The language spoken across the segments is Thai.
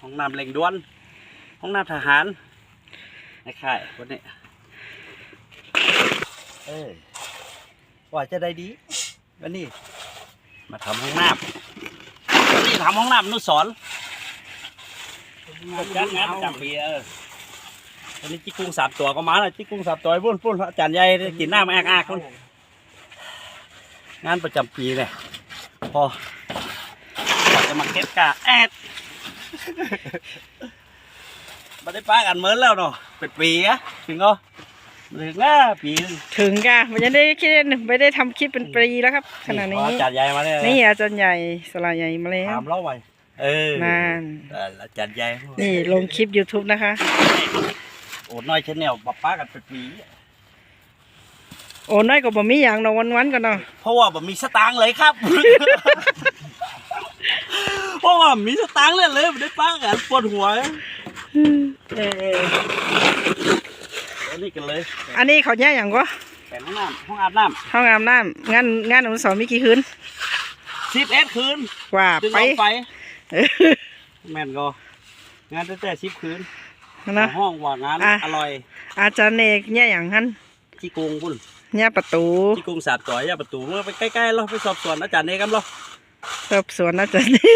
ห้องน้ำเร่งด่วน ห้องน้ำทหารในค่ายวันนี้เออว่าจะได้ดีวันนี้ มาทำห้องน้ำวันนี้ทำห้องน้ำอนุสรณ์ประจำงานประจำปีเออวันนี้จิกกุ้งสามตัวก็มาแล้วจิกกุ้งสามตัวไอ้พุ่นพุ่นอาจารย์ใหญ่ได้กินน้ำแอกอากพุ่นงานประจำปีเลยพอก่อนจะมาเก็บกะแอด มาได้ป้ากันเหมือนแล้วเนาะเป็นปีอะถึงก็ถึงอะปีหนึ่งถึงกะมันยังได้คิดไม่ได้ทำคลิปเป็นปีแล้วครับขณะนี้อาจารย์ใหญ่มาเลยนี่อาจารย์ใหญ่สลายใหญ่มาแล้วถามเล่าไว้เออนั่นเอออาจารย์ใหญ่นี่ลงคลิป YouTube นะคะโอ้น้อยชแนลป้าป้ากันเป็นปีโอ้น้อยก็บ่มีอย่างเนาะวันๆกันเนาะเพราะว่าผมมีสตางค์เลยครับ เพราะว่ามีสตางค์เลยเลยไม่ได้ป้ากันปวดหัวเอออันนี้กันเลยอันนี้เขาแย่อย่างก็แต่งห้องน้ำห้องอาบน้ห้องอาบน้ำงานงานอนุสรณ์มีกี่คืนำสิบเอ็ดคืนกว่าจึงไปลงไปแม่นก็งานตั้งแต่สิบคืนนะห้องว่างานอะอร่อย อาจารย์เอกแย่อย่างนั้นที่กรุงพุ่นแย่ประตูที่กรุงสาบต่อยาประตูเมื่อไปใกล้ๆเราไปสอบสวนอาจารย์เอกครับเรา สอบสวนอาจารย์นี่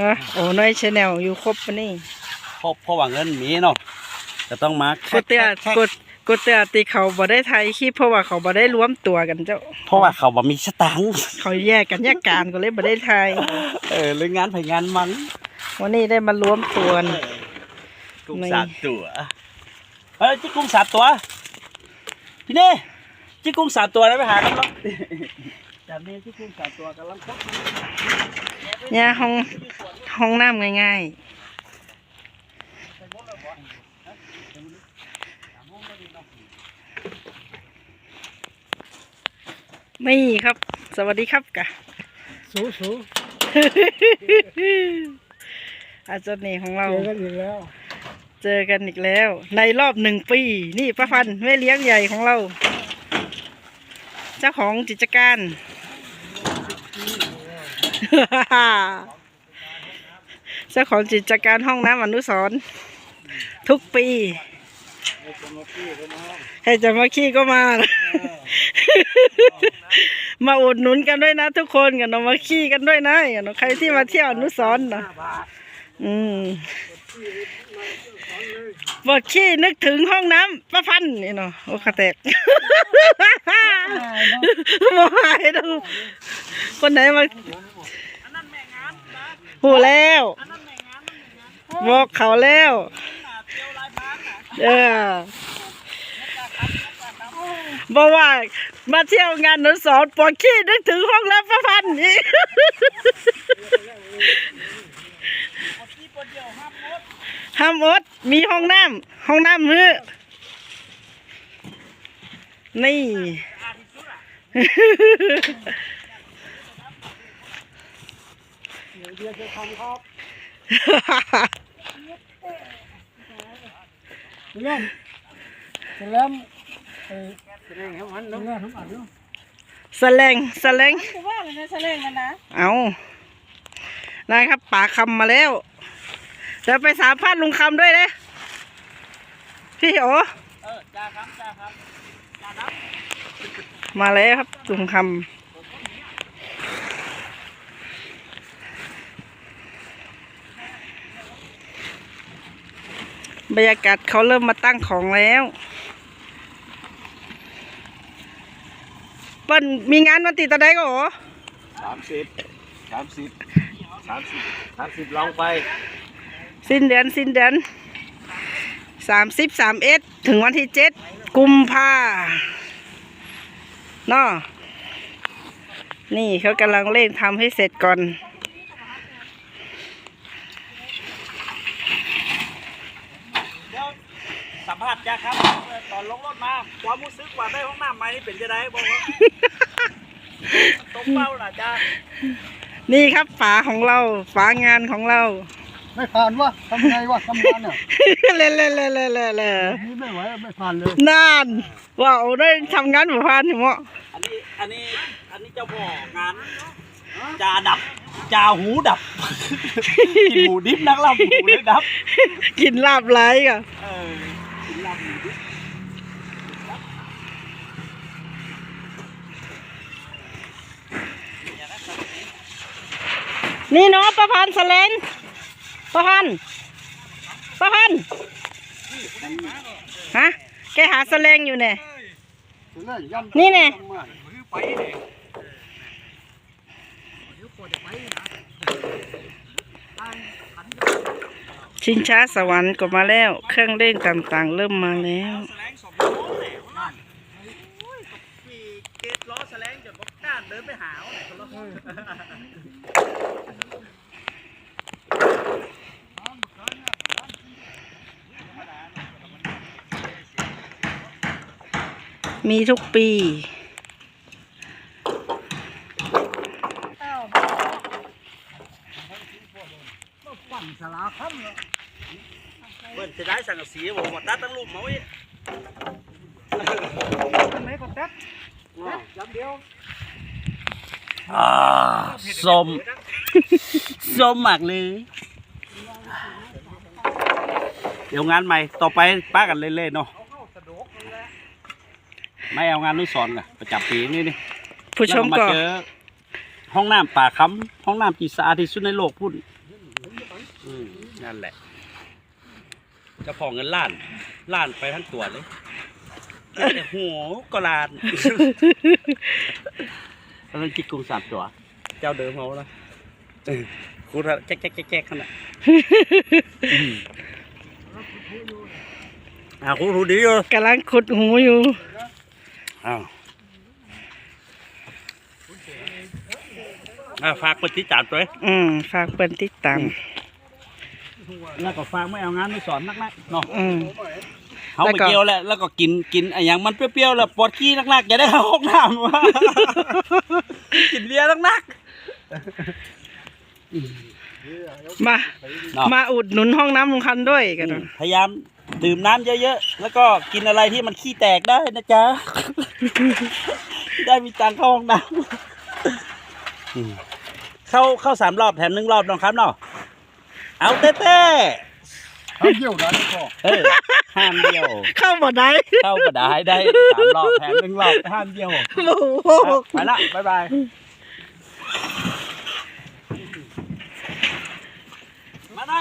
นะโอ้น้อยชาแนลอยู่ครบปะนี่เพราะเพราะว่าเงินมีเนาะจะต้องมากูเตือแค่กูกูเตือตีเขาบ่ได้ไทยคลิปเพราะว่าเขาบ่ได้รวมตัวกันเจ้า เพราะว่าเขาบ่มีสตังค์เขาแยกกันแยกการก็เลยบ่ได้ไทยเออเลยงานไผงานมันวันนี้ได้มารวมตัวกันกุ้งไม่สามตัวเฮ้ยที่กุ้งสามตัวพี่เน่ที่กุ้งสามตัวแล้วไปหากันหรอ จำเนี่ยที่กุ้งสามตัวกำลังคบเนี่ยห้องห้องน้ำง่ายๆนี่ครับ สวัสดีครับกะสูสูอาจารย์เนของเรา เจอกันอีกแล้ว เจอกันอีกแล้ว ในรอบหนึ่งปี นี่ป้าพันธุ์แม่เลี้ยงใหญ่ของเรา เจ้าของกิจการ เจ้าของกิจการห้องน้ำอนุสรณ์ทุกปีให้จะมาขี้ก็มา มาอุดหนุนกันด้วยนะทุกคนกันเนาะมาขี้กันด้วยนะอย่างเนาะใครที่มาเที่ยวอนุสรณ์เนาะอืมบอกขี้นึกถึงห้องน้ำประพันธ์นี่เนาะโอ้ขาแตกบ่หายดูคนไหนมา หูแล้วบอกเขาแล้วเออบอกว่ามาเที่ยวงานหนังสอนปวดขี้นึกถึงห้องรับประพันธ์นี่ห้ามอดมีห้องน้ำห้องน้ำมือนี่ เดียวจะทำครับเล่นเล่นเออเล่นทั้งอันเนาะทั้งอันเนาะสแลงสแลงว่าเลยนะเล่นกันนะเอานะครับป่าคำมาแล้วเดี๋ยวไปสามพันลุงคำด้วยนะพี่โอเออจ้าครับจ้าครับมาแล้วครับลุงคำ บรรยากาศเขาเริ่มมาตั้งของแล้ว เปิ้นมีงานวันติดตะไดก็โอสามสิบสามสิบสามสิบสามสิบลองไป สิ้นเดือนสิ้นเดือนสามสิบสามเอ็ดถึงวันที่เจ็ดกุมภาเนาะนี่เขากำลังเร่งทำให้เสร็จก่อน เดี๋ยวสัม ภาษณ์จ้าครับ ตอนลงรถมา ความรู้สึกว่าได้ห้องน้ำใหม่นี่เป็นจะไดบอกว่าตรงเป้าล่ะจ้านี่ครับฝาของเราฝางานของเรา ไม่ผ่านวะทำไงวะทำงานเนี่ยเล่นเล่นเล่นเล่นเล่นเล่นนี่ไม่ไหวไม่ผ่านเลยนานว้าวได้ทำงานหมู่บ้านเหรออันนี้อันนี้อันนี้เจ้าพ่องานจาดับจ่าหูดับ กินหมูดิบนักล่ำหมูเลยดับ กินลาบไหลก่ะ เออกินลาบหมูดิบ นี่เนาะประพันธ์แสลงประพันธ์ประพันธ์ฮะแกหาแสลงอยู่เนี่ยนี่แน่ชิงช้าสวรรค์ก็มาแล้ว เครื่องเล่นต่างๆ เริ่มมาแล้ว แสลงสองล้อเนี่ยนั่นโอ้ยตบปีเกตล้อแสลงจนบอกก้านเดินไปหาวเนี่ยคนละมีทุกปีปั่นสลาค่ำเลยเปิ้นจะได้สังกะสีบอกว่าตัดตั้งลุ่มมาไว้อันไหนก็แต๊ดแต๊ดจำเดียว อ่าส้ม ส้มมากเลย เดี๋ยวงานใหม่ ต่อไปป้ากันเล่นๆเนาะเอาเข้าสะดวกนั่นแหละไม่เอางานนุสอนกันประจำปีนี่นี่ผู้ชมแล้วก็มาเจอห้องน้ำป่าค้ำห้องน้ำที่สะอาดที่สุดในโลกพุ่นอืมนั่นแหละเจ้าของเงินล้านล้านไปทั้งตัวเลยแต่หัวก็ล้าน แล้วนั่นกินกุ้งสามตัว เจ้าเดิมเขาละเออคุณแจ๊กแจ๊กแจ๊กแจ๊กขนาดอืมอ่าคุณรู้ดีอยู่กำลังขุดหูอยู่อ้าวอ่าฝากกดติดตามตัวเองอืมฝากเปินติดตามแล้วก็ฝากไม่เอางานไม่สอนนักนักๆเนาะ อืม เขาแล้วไปก็เกี่ยวแหละแล้วก็กินกินไอ้อย่างมันเปรี้ยวๆแล้วปวดขี้นักๆอย่าได้เข้าห้องน้ำว่ากินเบียร์นักมาๆเนาะมาอุดหนุนห้องน้ำลุงคันด้วยกันนะพยายามดื่มน้ำเยอะๆแล้วก็กินอะไรที่มันขี้แตกได้นะจ๊ะได้มีตังค์เข้าห้องน้ำอืมเข้าเข้าสามรอบแถมหนึ่งรอบน้องครับเนาะเอาเต้เต้ เอาเยี่ยวได้ก็เออห้ามเดียว เข้าบ่ได้เข้าก็ได้ได้สามรอบแถมหนึ่งรอบห้ามเดียวโอ้โหไปละบ๊ายบายมาได้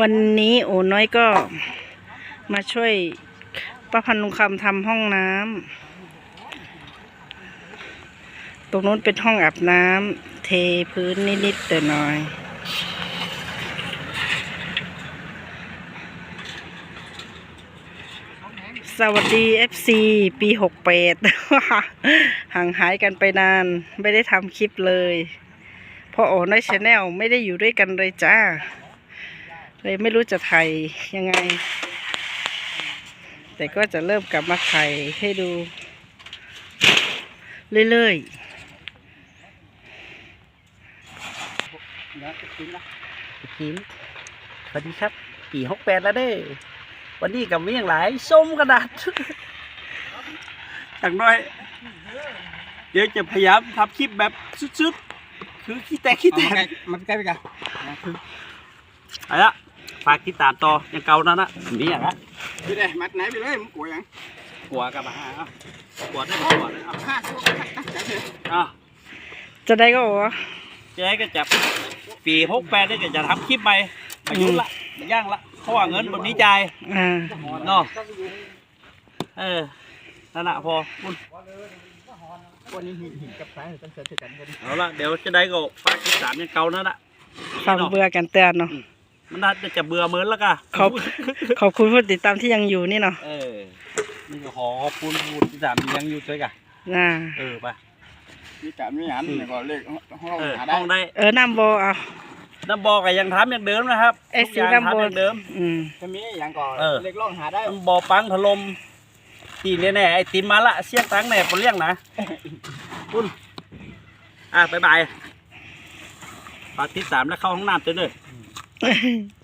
วันนี้โอ้น้อยก็มาช่วย ป้าพันลุงคำทำห้องน้ำตรงนู้นเป็นห้องอาบน้ำเทพื้นนิดๆแต่น้อย สวัสดี FC ปีหกแปดห่างหายกันไปนาน ไม่ได้ทำคลิปเลยเพราะโอ้น้อยชาแนลไม่ได้อยู่ด้วยกันเลยจ้า เลยไม่รู้จะถ่ายยังไง แต่ก็จะเริ่มกลับมาถ่ายให้ดู เรื่อยนะกินละกินสวัสดีครับปีหกแปดแล้วเด้วันนี้กับมีอย่างหลายส้มกระดาษอย่างน้อย เดี๋ยวจะพยายามทำคลิปแบบสุดๆ คือขี้แตกขี้แตกมันใกล้ไปกันเอาละ ฝากติดตามต่อยังเก่านั่นนะมีอย่างละไปเลยมัดไหนไปเลยมึงกลัวยังกลัวกับมาหาเอากลัวได้ไหมกลัวได้เอาห้าตัวเอาๆจะได้ก็บอกว่าเจ๊ก็จับปีหกแปดนี่ก็จะทำคลิปใหม่มายุ่งละมาย่างละเพราะว่าเงินแบบนี้จ่ายอ่าเนาะเออนั่นแหละพอคุณวันนี้หินกับสายต้องเสร็จกันกันเอาละเดี๋ยวจะได้ก็ฝากติดตามยังเก่านั่นแหละฟังเบื่อกันเตือนเนาะ มันน่าจะเบื่อเหมือนแล้วกันขอบขอบคุณผู้ติดตามที่ยังอยู่นี่เนาะเออนี่ก็ขอขอบคุณผู้ติดตามที่ยังอยู่ด้วยกันอ่าเออไปมีการมีงานเนี่ยก็เลขห้องเออหาได้ห้องได้เออน้ำโบเอาน้ำบอกก็ยังทำอย่างเดิมนะครับเอ้ยทุกอย่างสีน้ำทำบออย่างเดิมอืมจะมีอย่างก่อนเออเลขล่องหาได้น้ำบอปังถล่มตีแน่ๆไอติมมาละเสียงตังแหน่ปนเลี้ยงนะคุณอะบ๊ายบายฝากติดตามและเข้าห้องน้ำเจอเด้อ 嗯 哼